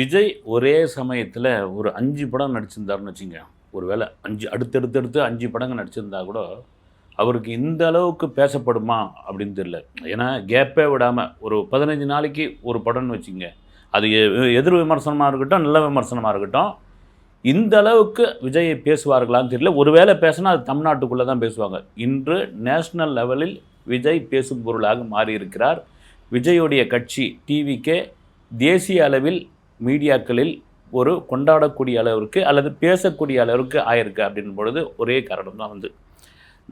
விஜய் ஒரே சமயத்தில் ஒரு அஞ்சு படம் நடிச்சிருந்தாருன்னு வச்சுங்க. ஒரு வேளை அஞ்சு அடுத்தடுத்தடுத்து அஞ்சு படங்கள் நடிச்சிருந்தா கூட அவருக்கு இந்த அளவுக்கு பேசப்படுமா அப்படின்னு தெரியல. ஏன்னா கேப்பே விடாமல் ஒரு பதினஞ்சு நாளைக்கு ஒரு படம்னு வச்சுங்க. அது எதிர் விமர்சனமாக இருக்கட்டும் நல்ல விமர்சனமாக இருக்கட்டும் இந்த அளவுக்கு விஜயை பேசுவார்களான்னு தெரியல. ஒருவேளை பேசினா அது தமிழ்நாட்டுக்குள்ளே தான் பேசுவாங்க. இன்று நேஷ்னல் லெவலில் விஜய் பேசும் பொருளாக மாறியிருக்கிறார். விஜயுடைய கட்சி டிவிக்கே தேசிய அளவில் மீடியாக்களில் ஒரு கொண்டாடக்கூடிய அளவிற்கு அல்லது பேசக்கூடிய அளவிற்கு ஆயிருக்கு அப்படின் பொழுது ஒரே காரணம் தான் வந்து.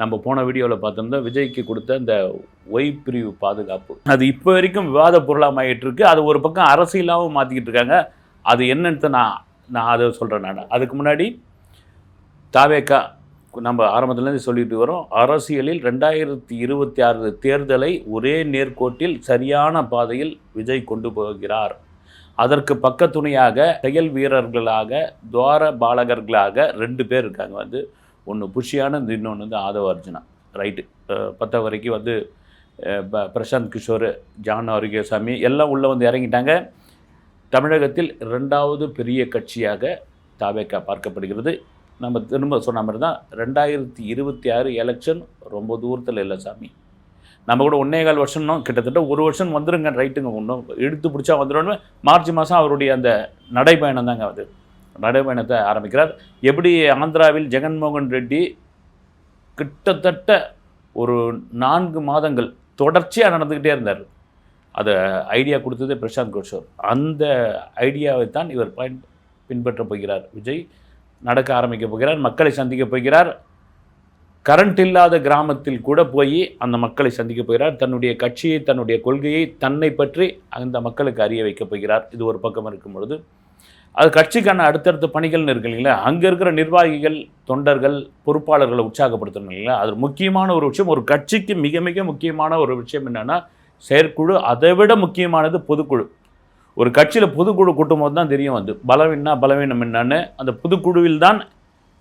நம்ம போன வீடியோவில் பார்த்தோம்னா விஜய்க்கு கொடுத்த இந்த ஒய் பிரிவு பாதுகாப்பு. அது இப்போ வரைக்கும் விவாத பொருளாக இருக்கு அது ஒரு பக்கம் அரசியலாகவும் மாற்றிக்கிட்டு இருக்காங்க. அது என்னன்னு நான் நான் அதை சொல்கிறேன் நான். அதுக்கு முன்னாடி தாவேக்கா நம்ம ஆரம்பத்துலேருந்து சொல்லிட்டு வரோம் அரசியலில் ரெண்டாயிரத்தி இருபத்தி ஆறு தேர்தலை ஒரே நேர்கோட்டில் சரியான பாதையில் விஜய் கொண்டு போகிறார். அதற்கு பக்கத்துணையாக செயல் வீரர்களாக துவார பாலகர்களாக ரெண்டு பேர் இருக்காங்க. வந்து ஒன்று புஷியானந்த் இன்னொன்று வந்து ஆதவ அர்ஜுனா. ரைட்டு. பத்த வரைக்கும் வந்து ப- பிரசாந்த் கிஷோர் ஜான் ஆரோக்கியசாமி எல்லாம் உள்ளே வந்து இறங்கிட்டாங்க. தமிழகத்தில் ரெண்டாவது பெரிய கட்சியாக தாவேக்கா பார்க்கப்படுகிறது. நம்ம திரும்ப சொன்ன மாதிரி தான் ரெண்டாயிரத்தி இருபத்தி ஆறு எலெக்ஷன் ரொம்ப தூரத்தில் இல்லை சாமி. நம்ம கூட ஒன்னே கால் வருஷம்னோ கிட்டத்தட்ட ஒரு வருஷம் வந்துருங்க ரைட்டுங்க ஒன்றும் இழுத்து பிடிச்சா வந்துடும் மார்ச் மாதம் அவருடைய அந்த நடைப்பயணம் தாங்க அது. நடைப்பயணத்தை ஆரம்பிக்கிறார். எப்படி ஆந்திராவில் ஜெகன்மோகன் ரெட்டி கிட்டத்தட்ட ஒரு நான்கு மாதங்கள் தொடர்ச்சியாக நடந்துக்கிட்டே இருந்தார். அதை ஐடியா கொடுத்தது பிரசாந்த் கிஷோர். அந்த ஐடியாவை தான் இவர் பயன் பின்பற்றப் போகிறார் விஜய். நடக்க ஆரம்பிக்க போகிறார். மக்களை சந்திக்க போகிறார். கரண்ட் இல்லாத கிராமத்தில் கூட போய் அந்த மக்களை சந்திக்க போகிறார். தன்னுடைய கட்சியை தன்னுடைய கொள்கையை தன்னை பற்றி அந்த மக்களுக்கு அறிய வைக்கப் போகிறார். இது ஒரு பக்கம் இருக்கும் பொழுது. அது கட்சிக்கான அடுத்தடுத்த பணிகள்னு இருக்கு இல்லைங்களா? அங்கே இருக்கிற நிர்வாகிகள் தொண்டர்கள் பொறுப்பாளர்களை உற்சாகப்படுத்தணும் இல்லைங்களா? அது முக்கியமான ஒரு விஷயம். ஒரு கட்சிக்கு மிக மிக முக்கியமான ஒரு விஷயம் என்னென்னா செயற்குழு அதை விட முக்கியமானது பொதுக்குழு. ஒரு கட்சியில் பொதுக்குழு கூட்டும் போது தான் தெரியும் வந்து. பலவீனா பலவீனம் என்னன்னு அந்த பொதுக்குழுவில் தான்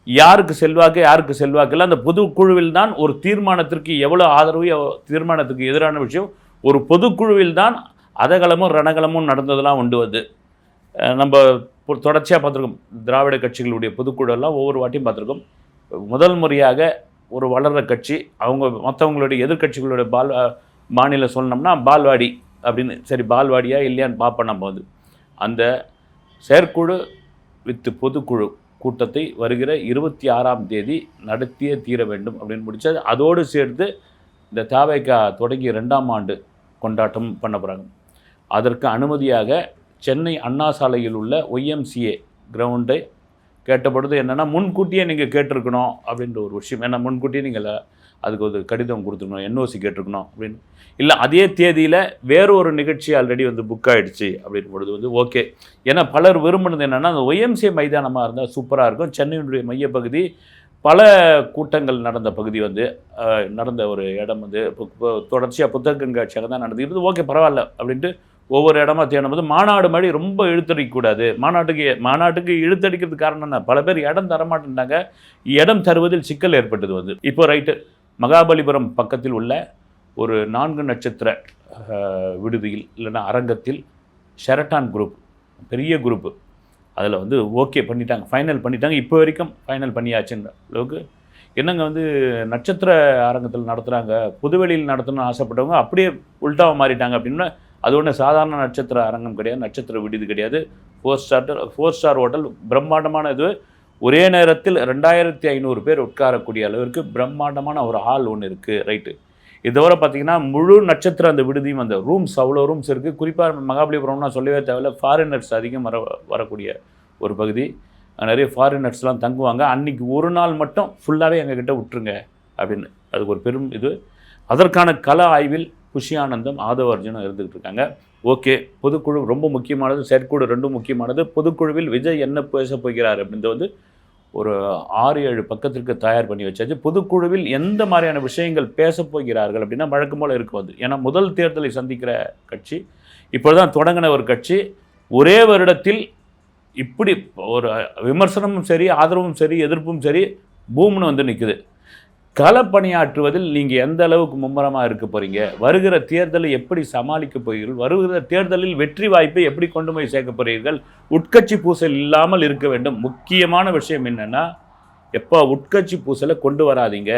யாருக்கு செல்வாக்கு யாருக்கு செல்வாக்கு இல்லை அந்த பொதுக்குழுவில் தான் ஒரு தீர்மானத்திற்கு எவ்வளோ ஆதரவு தீர்மானத்துக்கு எதிரான விஷயம். ஒரு பொதுக்குழுவில் தான் அதகலமும் ரணகலமும் நடந்ததெல்லாம் உண்டு வந்து நம்ம தொடர்ச்சியாக பார்த்துருக்கோம். திராவிட கட்சிகளுடைய பொதுக்குழுவெல்லாம் ஒவ்வொரு வாட்டியும் பார்த்துருக்கோம். முதல் முறையாக ஒரு வளர்ற கட்சி அவங்க மற்றவங்களுடைய எதிர்க்கட்சிகளுடைய பால் அஹ், மாநிலம் சொன்னோம்னா பால்வாடி அப்படின்னு சரி பால்வாடியா இல்லையான்னு பார்ப்போம் நம்ம வந்து அந்த செயற்குழு வித்து பொதுக்குழு கூட்டத்தை வருகிற இருபத்தி ஆறாம் தேதி நடத்தியே தீர வேண்டும் அப்படின்னு முடிச்சது அதோடு சேர்த்து இந்த தாவைக்கா தொடங்கி ரெண்டாம் ஆண்டு கொண்டாட்டம் பண்ண போகிறாங்க அதற்கு அனுமதியாக சென்னை அண்ணா சாலையில் உள்ள ஒய்எம்சிஏ கிரவுண்டை கேட்டபொழுது என்னென்னா முன்கூட்டியே நீங்கள் கேட்டிருக்கணும் அப்படின்ற ஒரு விஷயம். ஏன்னா முன்கூட்டியே நீங்கள் அதுக்கு ஒரு கடிதம் கொடுத்துருக்கணும் என்ஓசி கேட்டிருக்கணும் அப்படின்னு. இல்லை அதே தேதியில் வேற ஒரு நிகழ்ச்சி ஆல்ரெடி வந்து புக் ஆகிடுச்சு அப்படின் பொழுது வந்து ஓகே ஏன்னா பலர் விரும்பினது என்னென்னா அந்த ஒய்எம்சிஏ மைதானமாக இருந்தால் சூப்பராக இருக்கும். சென்னையினுடைய மையப்பகுதி பல கூட்டங்கள் நடந்த பகுதி வந்து நடந்த ஒரு இடம் வந்து இப்போ- தொடர்ச்சியாக புத்தக கண்காட்சியாக தான் நடந்துக்கிறது ஓகே பரவாயில்ல அப்படின்ட்டு ஒவ்வொரு இடமா தேடும்போது மாநாடு மாதிரி ரொம்ப இழுத்தடிக்கக்கூடாது. மாநாட்டுக்கு மாநாட்டுக்கு இழுத்தடிக்கிறதுக்கு காரணம் என்ன? பல பேர் இடம் தரமாட்டேன்ட்டாங்க. இடம் தருவதில் சிக்கல் ஏற்பட்டது வந்து. இப்போ ரைட்டு மகாபலிபுரம் பக்கத்தில் உள்ள ஒரு நான்கு நட்சத்திர விடுதியில் இல்லைன்னா அரங்கத்தில் ஷெரட்டான் குரூப் பெரிய குரூப்பு அதில் வந்து ஓகே பண்ணிட்டாங்க ஃபைனல் பண்ணிட்டாங்க. இப்போ வரைக்கும் ஃபைனல் பண்ணியாச்சுன்ற அளவுக்கு. என்னங்க வந்து நட்சத்திர அரங்கத்தில் நடத்துகிறாங்க புதுவெளியில் நடத்தணும்னு ஆசைப்பட்டவங்க அப்படியே உல்டாவாக மாறிட்டாங்க அப்படின்னா அது ஒன்றும் சாதாரண நட்சத்திர அரங்கம் கிடையாது நட்சத்திர விடுதி கிடையாது. Four star four star hotel பிரம்மாண்டமான இது. ஒரே நேரத்தில் ரெண்டாயிரத்தி ஐநூறு பேர் உட்காரக்கூடிய அளவிற்கு பிரம்மாண்டமான ஒரு ஹால் ஒன்று இருக்குது ரைட்டு இதோட பார்த்தீங்கன்னா முழு நட்சத்திரம் அந்த விடுதியும் அந்த ரூம்ஸ் அவ்வளோ ரூம்ஸ் இருக்குது குறிப்பாக மகாபலிபுரம்னா சொல்லவே தேவையில்ல. ஃபாரினர்ஸ் அதிகம் வர வரக்கூடிய ஒரு பகுதி. நிறைய ஃபாரினர்ஸ்லாம் தங்குவாங்க. அன்னைக்கு ஒரு நாள் மட்டும் ஃபுல்லாகவே எங்ககிட்ட விட்டுருங்க அப்படின்னு. அதுக்கு ஒரு பெரும் இது. அதற்கான கல ஆய்வில் குஷியானந்தம் ஆதவ அர்ஜுனும் இருந்துகிட்டு இருக்காங்க. ஓகே பொதுக்குழு ரொம்ப முக்கியமானது செயற்குழு ரெண்டும் முக்கியமானது. பொதுக்குழுவில் விஜய் என்ன பேச போகிறார் அப்படின்றது வந்து ஒரு ஆறு ஏழு பக்கத்திற்கு தயார் பண்ணி வச்சாச்சு. பொதுக்குழுவில் எந்த மாதிரியான விஷயங்கள் பேச போகிறார்கள் அப்படின்னா வழக்கம் போல் இருக்கும் அது ஏன்னா முதல் தேர்தலை சந்திக்கிற கட்சி இப்பொழுதுதான் தொடங்கின ஒரு கட்சி. ஒரே வருடத்தில் இப்படி ஒரு விமர்சனமும் சரி ஆதரவும் சரி எதிர்ப்பும் சரி பூம்னு வந்து நிற்குது களப்பணியாற்றுவதில் நீங்கள் எந்த அளவுக்கு மும்முரமாக இருக்க போகிறீங்க வருகிற தேர்தலை எப்படி சமாளிக்க போகிறீர்கள்? வருகிற தேர்தலில் வெற்றி வாய்ப்பை எப்படி கொண்டு போய் சேர்க்க போகிறீர்கள் உட்கட்சி பூசல் இல்லாமல் இருக்க வேண்டும். முக்கியமான விஷயம் என்னென்னா எப்போ உட்கட்சி பூசலை கொண்டு வராதீங்க.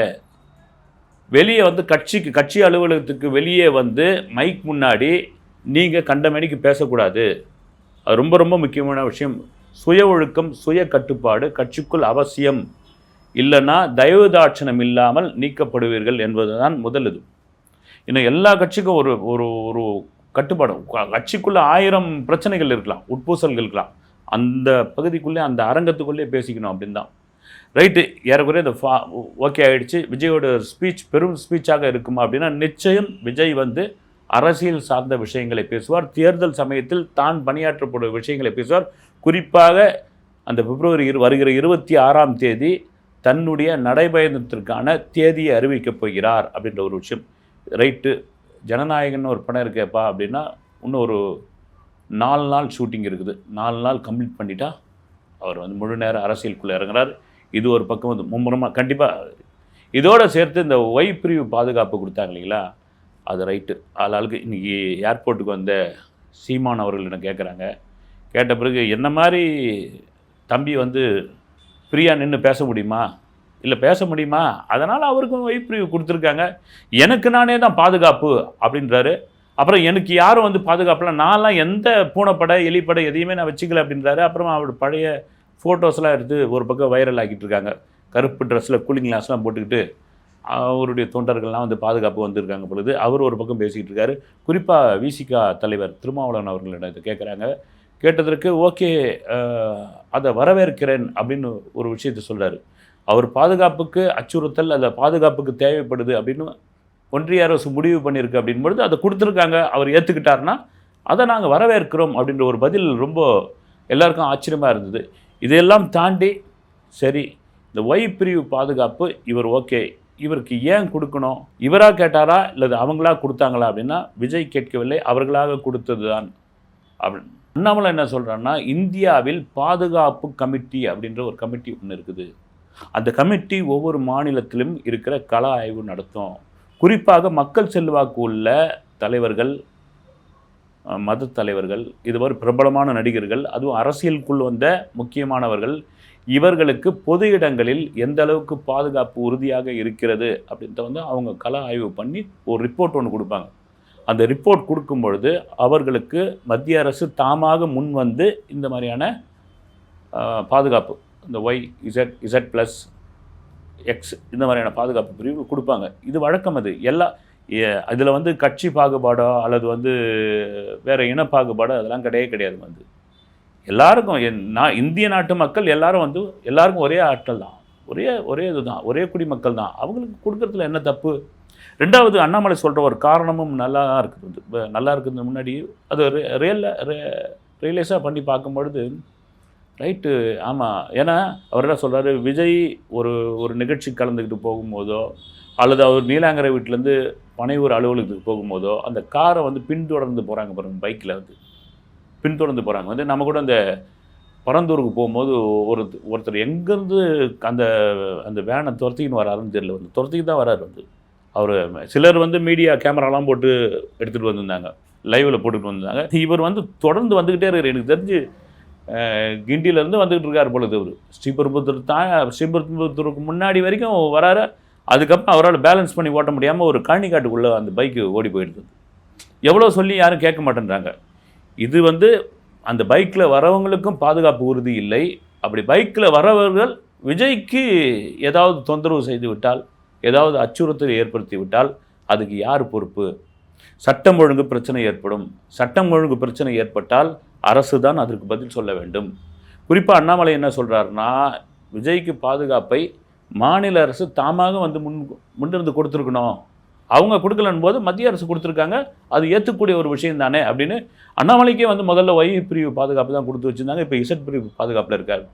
வெளியே வந்து கட்சிக்கு கட்சி அலுவலகத்துக்கு வெளியே வந்து மைக் முன்னாடி நீங்கள் கண்டமணிக்கு பேசக்கூடாது. அது ரொம்ப ரொம்ப முக்கியமான விஷயம். சுய ஒழுக்கம் சுய கட்டுப்பாடு கட்சிக்குள் அவசியம். இல்லைன்னா தயவுதாட்சணம் இல்லாமல் நீக்கப்படுவீர்கள் என்பதுதான் முதல் இது இன்னும் எல்லா கட்சிக்கும் ஒரு ஒரு ஒரு கட்டுப்பாடு. கட்சிக்குள்ளே ஆயிரம் பிரச்சனைகள் இருக்கலாம் உட்பூசல்கள் இருக்கலாம். அந்த பகுதிக்குள்ளே அந்த அரங்கத்துக்குள்ளே பேசிக்கணும் அப்படின்னு தான் ரைட்டு ஏறக்குறைய இந்த ஃபா ஓகே ஆகிடுச்சு விஜயோட ஸ்பீச் பெரும் ஸ்பீச்சாக இருக்குமா அப்படின்னா நிச்சயம் விஜய் வந்து அரசியல் சார்ந்த விஷயங்களை பேசுவார். தேர்தல் சமயத்தில் தான் பணியாற்றப்படும் விஷயங்களை பேசுவார். குறிப்பாக அந்த பிப்ரவரி இரு வருகிற இருபத்தி ஆறாம் தேதி தன்னுடைய நடைபயணத்திற்கான தேதியை அறிவிக்கப் போகிறார் அப்படின்ற ஒரு விஷயம். ரைட்டு. ஜனநாயகன் ஒரு படம் இருக்கேப்பா அப்படின்னா இன்னும் ஒரு நாலு நாள் ஷூட்டிங் இருக்குது. நாலு நாள் கம்ப்ளீட் பண்ணிட்டா அவர் வந்து முழு நேரம் அரசியலுக்குள்ளே இறங்குறார். இது ஒரு பக்கம் வந்து மும்முரமாக கண்டிப்பாக இதோடு சேர்த்து இந்த ஒய் பிரிவு பாதுகாப்பு கொடுத்தாங்க இல்லைங்களா? அது ரைட்டு. ஆளாளுக்கு இன்றைக்கி ஏர்போர்ட்டுக்கு வந்த சீமான் அவர்கள் என்ன கேட்குறாங்க கேட்ட பிறகு என்ன மாதிரி தம்பி வந்து ஃப்ரீயாக நின்று பேச முடியுமா? இல்லை பேச முடியுமா? அதனால் அவருக்கும் வைப்பிரிவு கொடுத்துருக்காங்க. எனக்கு நானே தான் பாதுகாப்பு அப்படின்றாரு. அப்புறம் எனக்கு யாரும் வந்து பாதுகாப்பில் நான்லாம் எந்த பூனைப்படை எலிப்படை எதையுமே நான் வச்சுக்கல அப்படின்றாரு. அப்புறம் அவர் பழைய ஃபோட்டோஸ்லாம் எடுத்து ஒரு பக்கம் வைரல் ஆக்கிட்டு இருக்காங்க. கருப்பு ட்ரெஸ்ஸில் கூலிங் கிளாஸ்லாம் போட்டுக்கிட்டு அவருடைய தொண்டர்கள்லாம் வந்து பாதுகாப்பு வந்திருக்காங்க பொழுது அவர் ஒரு பக்கம் பேசிக்கிட்டு இருக்காரு. குறிப்பாக விசிகா தலைவர் திருமாவளவன் அவர்களிடம் இதை கேட்குறாங்க கேட்டதற்கு ஓகே அதை வரவேற்கிறேன் அப்படின்னு ஒரு விஷயத்தை சொல்கிறார் அவர் பாதுகாப்புக்கு அச்சுறுத்தல் அந்த பாதுகாப்புக்கு தேவைப்படுது அப்படின்னு ஒன்றிய அரசு முடிவு பண்ணியிருக்கு அப்படின் பொழுது அதை கொடுத்துருக்காங்க. அவர் ஏற்றுக்கிட்டாருன்னா அதை நாங்கள் வரவேற்கிறோம் அப்படின்ற ஒரு பதில் ரொம்ப எல்லாருக்கும் ஆச்சரியமாக இருந்தது. இதையெல்லாம் தாண்டி சரி இந்த ஒய் பிரிவு பாதுகாப்பு இவர் ஓகே இவருக்கு ஏன் கொடுக்கணும்? இவராக கேட்டாரா? இல்லை அவங்களா கொடுத்தாங்களா? அப்படின்னா விஜய் கேட்கவில்லை அவர்களாக கொடுத்தது தான் அப்படின்னு அண்ணாமலை என்ன சொல்கிறான்னா இந்தியாவில் பாதுகாப்பு கமிட்டி அப்படின்ற ஒரு கமிட்டி ஒன்று இருக்குது. அந்த கமிட்டி ஒவ்வொரு மாநிலத்திலும் இருக்கிற கள ஆய்வு நடத்தும். குறிப்பாக மக்கள் செல்வாக்கு உள்ள தலைவர்கள் மத தலைவர்கள் இது மாதிரி பிரபலமான நடிகர்கள் அதுவும் அரசியலுக்குள் வந்த முக்கியமானவர்கள் இவர்களுக்கு பொது இடங்களில் எந்த அளவுக்கு பாதுகாப்பு உறுதியாக இருக்கிறது அப்படின்ட்டு வந்து அவங்க கள ஆய்வு பண்ணி ஒரு ரிப்போர்ட் ஒன்று கொடுப்பாங்க. அந்த ரிப்போர்ட் கொடுக்கும் பொழுது அவர்களுக்கு மத்திய அரசு தாமாக முன் வந்து இந்த மாதிரியான பாதுகாப்பு இந்த Y Z Z plus X இந்த மாதிரியான பாதுகாப்பு பிரிவு கொடுப்பாங்க. இது வழக்கம் அது. எல்லா அதில் வந்து கட்சி பாகுபாடோ அல்லது வந்து வேறு இன பாகுபாடோ அதெல்லாம் கிடையவே கிடையாது வந்து. எல்லாருக்கும் என் நான் இந்திய நாட்டு மக்கள் எல்லாரும் வந்து எல்லாருக்கும் ஒரே ஆட்கள் தான். ஒரே ஒரே இதுதான். ஒரே குடிமக்கள் தான். அவங்களுக்கு கொடுக்குறதுல என்ன தப்பு? ரெண்டாவது அண்ணாமலை சொல்கிற ஒரு காரணமும் நல்லா இருக்குது. வந்து நல்லா இருக்குது முன்னாடி அது ரியல் ரியலைஸாக பண்ணி பார்க்கும்பொழுது ரைட்டு ஆமாம் ஏன்னா அவர் என்ன சொல்கிறாரு விஜய் ஒரு ஒரு நிகழ்ச்சி கலந்துக்கிட்டு போகும்போதோ அல்லது அவர் நீலாங்கரை வீட்டிலேருந்து பனையூர் அலுவலகத்துக்கு போகும்போதோ அந்த காரை வந்து பின்தொடர்ந்து போகிறாங்க பாருங்கள் பைக்கில் வந்து. பின்தொடர்ந்து போகிறாங்க வந்து நம்ம கூட அந்த பரந்தூருக்கு போகும்போது ஒரு ஒருத்தர் எங்கேருந்து அந்த அந்த வேனை துரத்திக்கின்னு வராருன்னு தெரியல. வந்து துரத்திக்கு தான் வராரு வந்து. அவர் சிலர் வந்து மீடியா கேமராலாம் போட்டு எடுத்துகிட்டு வந்திருந்தாங்க. லைவில் போட்டுட்டு வந்திருந்தாங்க. இவர் வந்து தொடர்ந்து வந்துக்கிட்டே இருக்கார். எனக்கு தெரிஞ்சு கிண்டியிலேருந்து வந்துக்கிட்டு இருக்கார் பொழுது அவர் ஸ்ரீபெரும்புத்தூர் தான் ஸ்ரீபெரும்புத்தூருக்கு முன்னாடி வரைக்கும் வராரு. அதுக்கப்புறம் அவரால் பேலன்ஸ் பண்ணி ஓட்ட முடியாமல் ஒரு காணிக்காட்டுக்குள்ளே அந்த பைக்கு ஓடி போயிடுது. எவ்வளோ சொல்லி யாரும் கேட்க மாட்டேன்றாங்க. இது வந்து அந்த பைக்கில் வரவங்களுக்கும் பாதுகாப்பு உறுதி இல்லை. அப்படி பைக்கில் வரவர்கள் விஜய்க்கு ஏதாவது தொந்தரவு செய்து விட்டால் ஏதாவது அச்சுறுத்தல் ஏற்படுத்திவிட்டால் அதுக்கு யார் பொறுப்பு? சட்டம் ஒழுங்கு பிரச்சனை ஏற்படும். சட்டம் ஒழுங்கு பிரச்சனை ஏற்பட்டால் அரசு தான் அதற்கு பதில் சொல்ல வேண்டும். குறிப்பாக அண்ணாமலை என்ன சொல்கிறாருன்னா விஜய்க்கு பாதுகாப்பை மாநில அரசு தாமாக வந்து முன் முன்னிருந்து கொடுத்துருக்கணும். அவங்க கொடுக்கலன் போது மத்திய அரசு கொடுத்துருக்காங்க. அது ஏற்றுக்கூடிய ஒரு விஷயம் தானே அப்படின்னு அண்ணாமலைக்கே வந்து முதல்ல ஒய் பிரிவு பாதுகாப்பு தான் கொடுத்து வச்சுருந்தாங்க. இப்போ இசட் பிரிவு பாதுகாப்பில் இருக்கார்.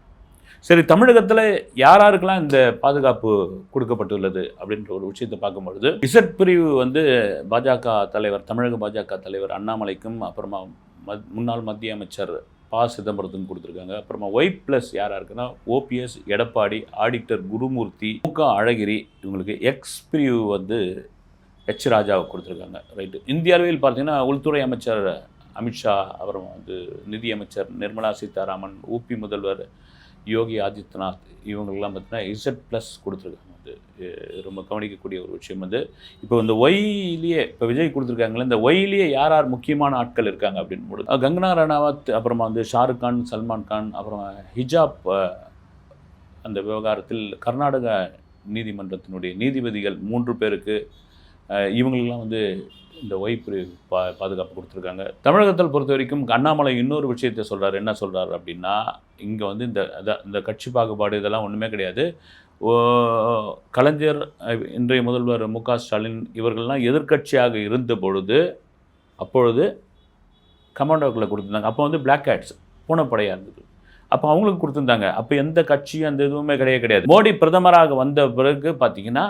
சரி தமிழகத்தில் யார் யாருக்கெல்லாம் இந்த பாதுகாப்பு கொடுக்கப்பட்டுள்ளது அப்படின்ற ஒரு விஷயத்தை பார்க்கும்பொழுது இசட் பிரிவு வந்து பாஜக தலைவர் தமிழக பாஜக தலைவர் அண்ணாமலைக்கும் அப்புறமா மத் முன்னாள் மத்திய அமைச்சர் ப. சிதம்பரத்துக்கும் கொடுத்துருக்காங்க. அப்புறமா ஒய் ப்ளஸ் யாராக இருக்குன்னா ஓபிஎஸ் எடப்பாடி ஆடிட்டர் குருமூர்த்தி முக அழகிரி இவங்களுக்கு எக்ஸ் பிரிவு வந்து எச் ராஜாவுக்கு கொடுத்துருக்காங்க. ரைட்டு இந்திய அளவில் பார்த்தீங்கன்னா உள்துறை அமைச்சர் அமித்ஷா அப்புறம் வந்து நிதியமைச்சர் நிர்மலா சீதாராமன் ஊபி முதல்வர் யோகி ஆதித்யநாத் இவங்களுக்கெல்லாம் பார்த்தீங்கன்னா இசட் ப்ளஸ் கொடுத்துருக்காங்க வந்து. ரொம்ப கவனிக்கக்கூடிய ஒரு விஷயம் வந்து. இப்போ இந்த ஒய்லேயே இப்போ விஜய் கொடுத்துருக்காங்களே இந்த ஒய்லேயே யார் யார் முக்கியமான ஆட்கள் இருக்காங்க அப்படின்னு போது கங்கனா ரணாவத் அப்புறமா வந்து ஷாருக் கான் சல்மான் கான் அப்புறம் ஹிஜாப் அந்த விவகாரத்தில் கர்நாடக நீதிமன்றத்தினுடைய நீதிபதிகள் மூன்று பேருக்கு இவங்களுக்கெல்லாம் வந்து இந்த ஒய்ப்பு பா பாதுகாப்பு கொடுத்துருக்காங்க. தமிழகத்தில் பொறுத்த வரைக்கும் அண்ணாமலை இன்னொரு விஷயத்தை சொல்கிறார் என்ன சொல்கிறார் அப்படின்னா இங்கே வந்து இந்த இந்த கட்சி பாகுபாடு இதெல்லாம் ஒன்றுமே கிடையாது. ஓ, கலைஞர் இன்றைய முதல்வர் மு க ஸ்டாலின் இவர்கள்லாம் எதிர்க்கட்சியாக இருந்த பொழுது அப்பொழுது கமாண்டோக்களை கொடுத்துருந்தாங்க. அப்போ வந்து பிளாக் ஹேட்ஸ் பூனைப்படையாக இருந்தது. அப்போ அவங்களுக்கு கொடுத்துருந்தாங்க. அப்போ எந்த கட்சியும் அந்த எதுவுமே கிடையவே கிடையாது. மோடி பிரதமராக வந்த பிறகு பார்த்திங்கன்னா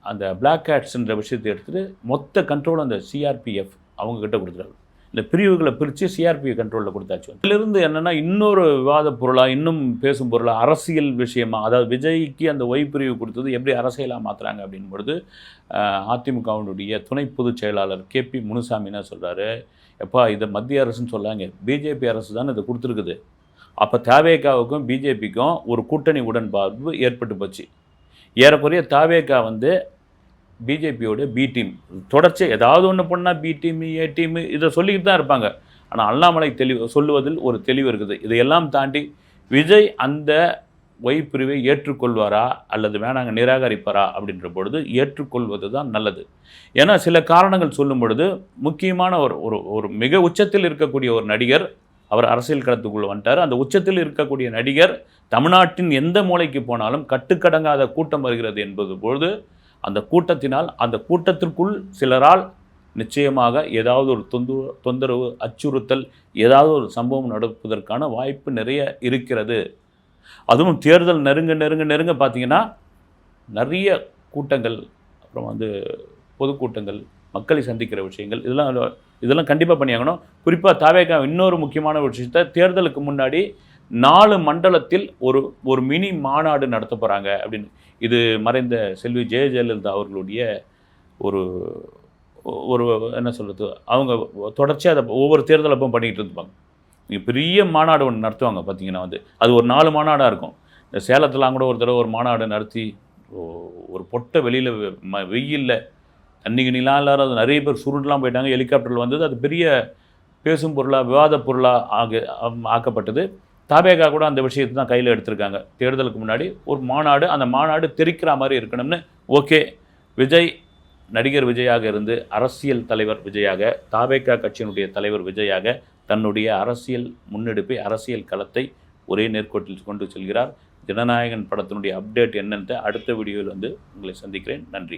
அந்த பிளாக் கேட்ஸ்ன்ற விஷயத்தை எடுத்துகிட்டு மொத்த கண்ட்ரோல் அந்த சிஆர்பிஎஃப் அவங்க கிட்ட இந்த பிரிவுகளை பிரித்து சிஆர்பி கண்ட்ரோலில் கொடுத்தாச்சு. இதிலிருந்து என்னென்னா இன்னொரு விவாத பொருளாக இன்னும் பேசும் பொருளாக அரசியல் விஷயமா அதாவது விஜய்க்கு அந்த ஒய் பிரிவு கொடுத்தது எப்படி அரசியலாக மாற்றுறாங்க அப்படின் பொழுது அதிமுகவினுடைய துணை பொதுச் செயலாளர் கே பி என்ன சொல்கிறாரு எப்பா இதை மத்திய அரசுன்னு சொல்லாங்க. பிஜேபி அரசு தானே இதை கொடுத்துருக்குது. அப்போ தேவேகாவுக்கும் பிஜேபிக்கும் ஒரு கூட்டணி உடன்பாடு ஏற்பட்டு போச்சு. ஏறக்குறைய தாவேகா வந்து பிஜேபியோட பி டீம் தொடர்ச்சி ஏதாவது ஒன்று பண்ணால் பி டீம் ஏ டீம் இதை சொல்லிக்கிட்டு தான் இருப்பாங்க. ஆனால் அண்ணாமலை தெளிவு சொல்லுவதில் ஒரு தெளிவு இருக்குது. இதையெல்லாம் தாண்டி விஜய் அந்த ஒய் பிரிவை ஏற்றுக்கொள்வாரா அல்லது வேணாங்க நிராகரிப்பாரா அப்படின்ற பொழுது ஏற்றுக்கொள்வது தான் நல்லது. ஏன்னா சில காரணங்கள் சொல்லும் பொழுது முக்கியமான ஒரு ஒரு ஒரு மிக உச்சத்தில் இருக்கக்கூடிய ஒரு நடிகர் அவர் அரசியல் களத்துக்குள்ளே வந்துட்டார். அந்த உச்சத்தில் இருக்கக்கூடிய நடிகர் தமிழ்நாட்டின் எந்த மூலைக்கு போனாலும் கட்டுக்கடங்காத கூட்டம் வருகிறது என்பது பொழுது அந்த கூட்டத்தினால் அந்த கூட்டத்திற்குள் சிலரால் நிச்சயமாக ஏதாவது ஒரு தொந்து தொந்தரவு அச்சுறுத்தல் ஏதாவது ஒரு சம்பவம் நடப்பதற்கான வாய்ப்பு நிறைய இருக்கிறது. அதுவும் தேர்தல் நெருங்க நெருங்க நெருங்க பார்த்தீங்கன்னா நிறைய கூட்டங்கள் அப்புறம் வந்து பொதுக்கூட்டங்கள் மக்களை சந்திக்கிற விஷயங்கள் இதெல்லாம் இதெல்லாம் கண்டிப்பாக பண்ணியாகணும். குறிப்பாக தாவேகா இன்னொரு முக்கியமான விஷயத்தை தேர்தலுக்கு முன்னாடி நாலு மண்டலத்தில் ஒரு ஒரு மினி மாநாடு நடத்த போகிறாங்க அப்படின்னு. இது மறைந்த செல்வி ஜெய ஜெயலலிதா அவர்களுடைய ஒரு ஒரு என்ன சொல்கிறது அவங்க தொடர்ச்சியாக அதை ஒவ்வொரு தேர்தல் அப்போ பண்ணிக்கிட்டு இருப்பாங்க. இங்கே பெரிய மாநாடு ஒன்று நடத்துவாங்க பார்த்தீங்கன்னா வந்து. அது ஒரு நாலு மாநாடாக இருக்கும். இந்த சேலத்துலாம் கூட ஒரு தடவை ஒரு மாநாடு நடத்தி ஒரு பொட்டை வெளியில் ம வெயிலில் தண்ணி கிணிலாம் இல்லாத அது நிறைய பேர் சுருண்டுலாம் போயிட்டாங்க. ஹெலிகாப்டரில் வந்தது. அது பெரிய பேசும் பொருளாக விவாத பொருளாக ஆக ஆக்கப்பட்டது. தாபேகா கூட அந்த விஷயத்தை தான் கையில் எடுத்திருக்காங்க. தேர்தலுக்கு முன்னாடி ஒரு மாநாடு அந்த மாநாடு தெரிக்கிற மாதிரி இருக்கணும்னு ஓகே. விஜய் நடிகர் விஜயாக இருந்து அரசியல் தலைவர் விஜயாக தாபேகா கட்சியினுடைய தலைவர் விஜயாக தன்னுடைய அரசியல் முன்னெடுப்பை அரசியல் களத்தை ஒரே நேர்கோட்டில் கொண்டு செல்கிறார். ஜனநாயகன் படத்தினுடைய அப்டேட் என்னென்று அடுத்த வீடியோவில் வந்து உங்களை சந்திக்கிறேன். நன்றி.